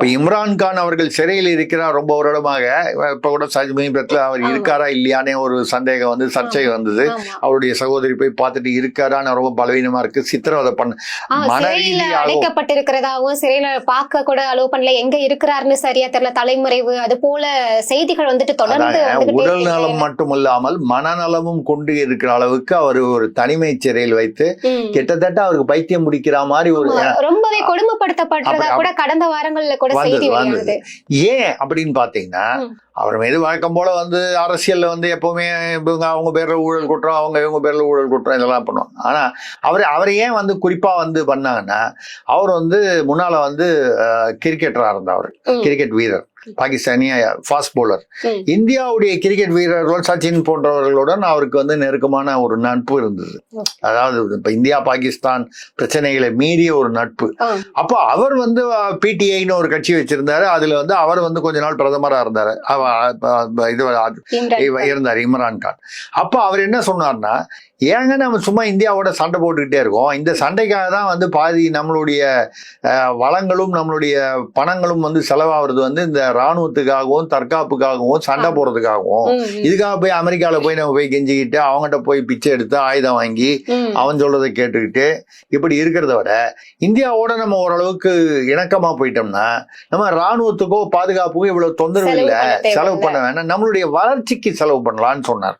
இப்ப இம்ரான்கான் அவர்கள் சிறையில் இருக்கிறார் ரொம்ப வருடமாக இப்ப கூட சமீபத்தில் அவர். இருக்காரா இல்லையானே ஒரு சந்தேகம் வந்து சர்ச்சை வந்தது. அவருடைய சகோதரி போய் பார்த்துட்டு இருக்காரான்னு ரொம்ப பலவீனமா இருக்கு சித்திரவதை பண்ண ஆ, மன சிறையில பார்க்க கூட அலோவ் பண்ணல எங்க இருக்கிறாருன்னு சரியா தெரியல தலைமறைவு அது போல செய்திகள் வந்துட்டு தொடர்ந்து உடல். நலம் மட்டுமல்லாமல் மனநலமும் கொண்டு இருக்கிற அளவுக்கு அவர் ஒரு தனிமை சிறையில் வைத்து. கிட்டத்தட்ட அவருக்கு பைத்தியம் முடிக்கிற மாதிரி ஒரு ரொம்பவே கொடுமைப்படுத்தப்படுறதா கூட கடந்த வாரங்கள்ல கூட செய்தி ஏன் அப்படின்னு பாத்தீங்கன்னா. அவர் மீது வழக்கம் போல வந்து அரசியல்ல வந்து எப்பவுமே இவங்க அவங்க பேர்ல ஊழல் குற்றம் அவங்க இவங்க பேர்ல ஊழல் குற்றம் இதெல்லாம் பண்ணுவாங்க. ஆனா அவர் அவர் ஏன் வந்து குறிப்பா வந்து பண்ணாங்கன்னா அவர் வந்து முன்னால வந்து கிரிக்கெட்டரா இருந்தார் ம். கிரிக்கெட் வீரர். பாகிஸ்தானிய ஃபாஸ்ட் ம். இந்தியாவுடைய கிரிக்கெட் வீரர்கள் சச்சின் போன்றவர்களுடன் அவருக்கு வந்து நெருக்கமான ஒரு நட்பு இருந்தது. அதாவது இப்ப இந்தியா பாகிஸ்தான் பிரச்சனைகளை மீறிய ஒரு நட்பு. அப்போ அவர் வந்து பிடிஐன்னு ஒரு கட்சி வச்சிருந்தாரு. அதுல வந்து அவர் வந்து கொஞ்ச நாள் பிரதமரா இருந்தாரு. இது இருந்தார் இம்ரான் கான் அப்போ அவர் என்ன சொன்னார்னா ஏங்க நம்ம சும்மா இந்தியாவோட சண்டை போட்டுக்கிட்டே இருக்கோம் இந்த சண்டைக்காக தான் வந்து பாதி நம்மளுடைய வளங்களும் நம்மளுடைய பணங்களும் வந்து செலவாகிறது வந்து இந்த ராணுவத்துக்காகவும் தற்காப்புக்காகவும் சண்டை ஆ. போறதுக்காகவும் ம், ம், இதுக்காக போய் அமெரிக்கால போய் நம்ம போய் கெஞ்சிக்கிட்டு அவங்ககிட்ட போய் பிச்சை எடுத்து ஆயுதம் வாங்கி. அவன் சொல்றதை கேட்டுக்கிட்டு இப்படி இருக்கிறத விட இந்தியாவோட நம்ம ஓரளவுக்கு இணக்கமா போயிட்டோம்னா நம்ம ராணுவத்துக்கோ பாதுகாப்புக்கோ இவ்வளவு தொந்தரவு இல்ல. செலவு பண்ண வேணாம். நம்மளுடைய வளர்ச்சிக்கு செலவு பண்ணலாம்னு சொன்னார்.